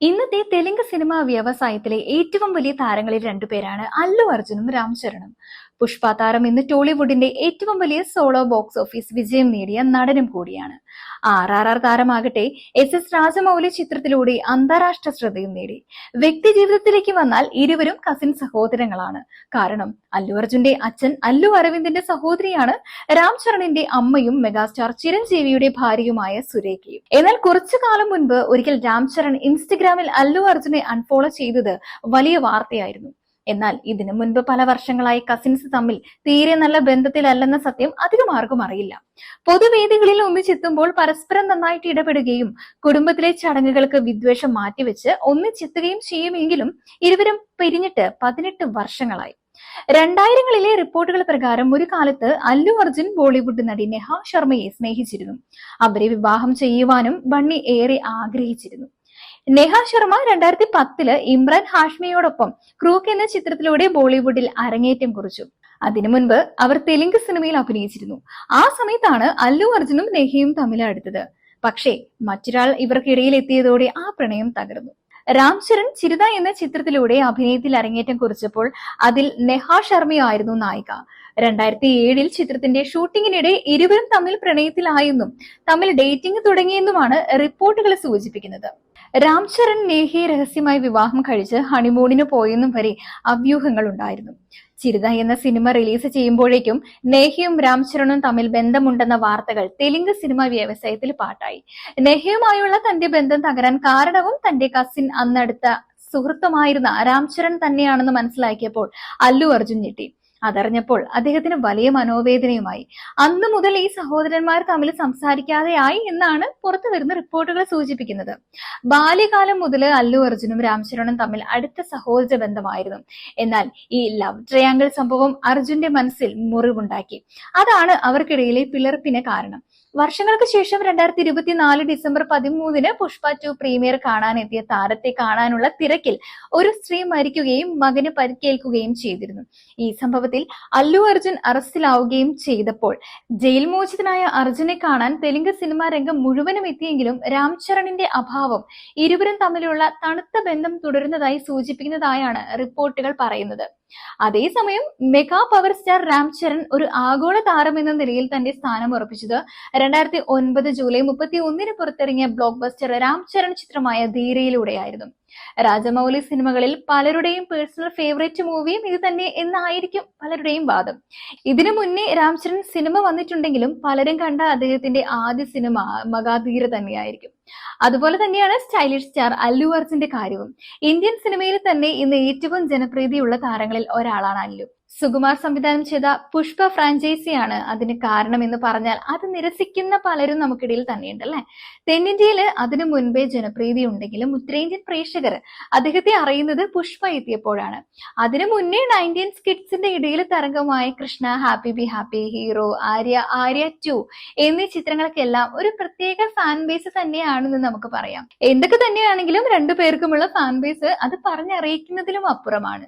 ഇന്നത്തെ തെലുങ്ക് സിനിമാ വ്യവസായത്തിലെ ഏറ്റവും വലിയ താരങ്ങളിൽ രണ്ടുപേരാണ് അല്ലു അർജുനും രാം ചരണും പുഷ്പ താരം ഇന്ന് ടോളിവുഡിന്റെ ഏറ്റവും വലിയ സോളോ ബോക്സ് ഓഫീസ് വിജയം നേടിയ നടനും കൂടിയാണ്. ആർ ആർ ആർ താരമാകട്ടെ എസ് എസ് രാജമൗലി ചിത്രത്തിലൂടെ അന്താരാഷ്ട്ര ശ്രദ്ധയും നേടി. വ്യക്തി ജീവിതത്തിലേക്ക് വന്നാൽ ഇരുവരും കസിൻ സഹോദരങ്ങളാണ്. കാരണം അല്ലു അർജുന്റെ അച്ഛൻ അല്ലു അരവിന്ദിന്റെ സഹോദരിയാണ് രാം ചരണിന്റെ അമ്മയും മെഗാസ്റ്റാർ ചിരഞ്ജീവിയുടെ ഭാര്യയുമായ സുരേഖയും. എന്നാൽ കുറച്ചു കാലം മുൻപ് ഒരിക്കൽ രാം ചരൺ ഇൻസ്റ്റഗ്രാമിൽ അല്ലു അർജുനെ അൺഫോളോ ചെയ്തത് വലിയ വാർത്തയായിരുന്നു. എന്നാൽ ഇതിനു മുൻപ് പല വർഷങ്ങളായി കസിൻസ് തമ്മിൽ തീരെ നല്ല ബന്ധത്തിലല്ലെന്ന സത്യം അധികം ആർക്കും അറിയില്ല. പൊതുവേദികളിൽ ഒന്നിച്ചെത്തുമ്പോൾ പരസ്പരം നന്നായിട്ട് ഇടപെടുകയും കുടുംബത്തിലെ ചടങ്ങുകൾക്ക് വിദ്വേഷം മാറ്റിവെച്ച് ഒന്നിച്ചെത്തുകയും ചെയ്യുമെങ്കിലും ഇരുവരും പിരിഞ്ഞിട്ട് പതിനെട്ട് വർഷങ്ങളായി. രണ്ടായിരങ്ങളിലെ റിപ്പോർട്ടുകൾ പ്രകാരം ഒരു കാലത്ത് അല്ലു അർജുൻ ബോളിവുഡ് നടി നെഹ ശർമ്മയെ സ്നേഹിച്ചിരുന്നു. അവരെ വിവാഹം ചെയ്യുവാനും ബണ്ണി ഏറെ ആഗ്രഹിച്ചിരുന്നു. നെഹ ശർമ്മ രണ്ടായിരത്തി പത്തിൽ ഇമ്രാൻ ഹാഷ്മിയോടൊപ്പം ക്രൂക്ക് എന്ന ചിത്രത്തിലൂടെ ബോളിവുഡിൽ അരങ്ങേറ്റം കുറിച്ചു. അതിനു മുൻപ് അവർ തെലുങ്ക് സിനിമയിൽ അഭിനയിച്ചിരുന്നു. ആ സമയത്താണ് അല്ലു അർജുനും നെഹയും തമ്മിൽ അടുത്തത്. പക്ഷേ മറ്റൊരാൾ ഇവർക്കിടയിൽ എത്തിയതോടെ ആ പ്രണയം തകർന്നു. രാം ചരൺ ചിരുത എന്ന ചിത്രത്തിലൂടെ അഭിനയത്തിൽ അരങ്ങേറ്റം കുറിച്ചപ്പോൾ അതിൽ നെഹാ ശർമ്മയായിരുന്നു നായിക. രണ്ടായിരത്തി ഏഴിൽ ചിത്രത്തിന്റെ ഷൂട്ടിങ്ങിനിടെ ഇരുവരും തമ്മിൽ പ്രണയത്തിലായെന്നും തമ്മിൽ ഡേറ്റിംഗ് തുടങ്ങിയെന്നുമാണ് റിപ്പോർട്ടുകൾ സൂചിപ്പിക്കുന്നത്. രാം ചരൺ നേഹയെ രഹസ്യമായി വിവാഹം കഴിച്ച് ഹണിമൂണിന് പോയെന്നും വരെ അഭ്യൂഹങ്ങൾ ഉണ്ടായിരുന്നു ചിരുത എന്ന സിനിമ റിലീസ് ചെയ്യുമ്പോഴേക്കും നേഹയും രാംചരണും തമ്മിൽ ബന്ധമുണ്ടെന്ന വാർത്തകൾ തെലുങ്ക് സിനിമ വ്യവസായത്തിൽ പാട്ടായി. നെഹയുമായുള്ള തന്റെ ബന്ധം തകരാൻ കാരണവും തന്റെ കസിൻ അന്നടുത്ത സുഹൃത്തുമായിരുന്ന രാംചരൺ തന്നെയാണെന്ന് മനസ്സിലാക്കിയപ്പോൾ അല്ലു അർജുൻ ഞെട്ടി. അതറിഞ്ഞപ്പോൾ അദ്ദേഹത്തിന് വലിയ മനോവേദനയുമായി. അന്നു മുതൽ ഈ സഹോദരന്മാർ തമ്മിൽ സംസാരിക്കാതെയായി എന്നാണ് പുറത്തു വരുന്ന റിപ്പോർട്ടുകൾ സൂചിപ്പിക്കുന്നത്. ബാല്യകാലം മുതൽ അല്ലു അർജുനും രാംശരണും തമ്മിൽ അടുത്ത സഹോദര ബന്ധമായിരുന്നു. എന്നാൽ ഈ ലവ് ട്രയാങ്കിൾ സംഭവം അർജുന്റെ മനസ്സിൽ മുറിവുണ്ടാക്കി. അതാണ് അവർക്കിടയിലെ പിളർപ്പിന് കാരണം. വർഷങ്ങൾക്ക് ശേഷം രണ്ടായിരത്തി ഇരുപത്തിനാല് ഡിസംബർ പതിമൂന്നിന് പുഷ്പ ടു പ്രീമിയർ കാണാനെത്തിയ താരത്തെ കാണാനുള്ള തിരക്കിൽ ഒരു സ്ത്രീ മരിക്കുകയും മകന് പരിക്കേൽക്കുകയും ചെയ്തിരുന്നു. ഈ സംഭവത്തിൽ അല്ലു അർജുൻ അറസ്റ്റിലാവുകയും ചെയ്തപ്പോൾ. ജയിൽ മോചിതനായ അർജുനെ കാണാൻ തെലുങ്ക് സിനിമാ രംഗം മുഴുവനും എത്തിയെങ്കിലും രാംചരണിന്റെ അഭാവം ഇരുവരും തമ്മിലുള്ള തണുത്ത ബന്ധം തുടരുന്നതായി സൂചിപ്പിക്കുന്നതായാണ് റിപ്പോർട്ടുകൾ പറയുന്നത്. അതേസമയം mega power star Ram Charan ഒരു ആഗോള താരം എന്ന നിലയിൽ തന്റെ സ്ഥാനം ഉറപ്പിച്ചത് രണ്ടായിരത്തി ഒൻപത് ജൂലൈ മുപ്പത്തി ഒന്നിന് പുറത്തിറങ്ങിയ ബ്ലോക്ക് ബസ്റ്റർ രാം ചരൺ ചിത്രമായ ധീരയിലൂടെയായിരുന്നു. രാജമൗലി സിനിമകളിൽ പലരുടെയും പേഴ്സണൽ ഫേവറേറ്റ് മൂവിയും ഇത് തന്നെ എന്നായിരിക്കും പലരുടെയും വാദം. ഇതിനു മുന്നേ രാംചരൺ സിനിമ വന്നിട്ടുണ്ടെങ്കിലും പലരും കണ്ട അദ്ദേഹത്തിന്റെ ആദ്യ സിനിമ മകാധീര തന്നെയായിരിക്കും. അതുപോലെ തന്നെയാണ് സ്റ്റൈലിഷ് സ്റ്റാർ അല്ലു അർജുന്റെ കാര്യവും. ഇന്ത്യൻ സിനിമയിൽ തന്നെ ഇന്ന് ഏറ്റവും ജനപ്രീതിയുള്ള താരങ്ങളിൽ ഒരാളാണ് അല്ലു. സുകുമാർ സംവിധാനം ചെയ്ത പുഷ്പ ഫ്രാഞ്ചൈസിയാണ് അതിന് കാരണം എന്ന് പറഞ്ഞാൽ അത് നിരസിക്കുന്ന പലരും നമുക്കിടയിൽ തന്നെയുണ്ട് അല്ലെ? തെന്നിന്ത്യയിൽ അതിനു മുൻപേ ജനപ്രീതി ഉണ്ടെങ്കിലും ഉത്തരേന്ത്യൻ പ്രേക്ഷകർ അദ്ദേഹത്തെ അറിയുന്നത് പുഷ്പ എത്തിയപ്പോഴാണ്. അതിനു മുന്നേ നയന്റീൻ സ്കിറ്റ്സിന്റെ ഇടയിൽ തരംഗമായ Krishna happy be happy hero Arya Arya two എന്നീ ചിത്രങ്ങൾക്കെല്ലാം ഒരു പ്രത്യേക ഫാൻ ബേസ് തന്നെയാണെന്ന് നമുക്ക് പറയാം. എന്തൊക്കെ തന്നെയാണെങ്കിലും രണ്ടു പേർക്കുമുള്ള ഫാൻ ബേസ് അത് പറഞ്ഞറിയിക്കുന്നതിലും അപ്പുറമാണ്.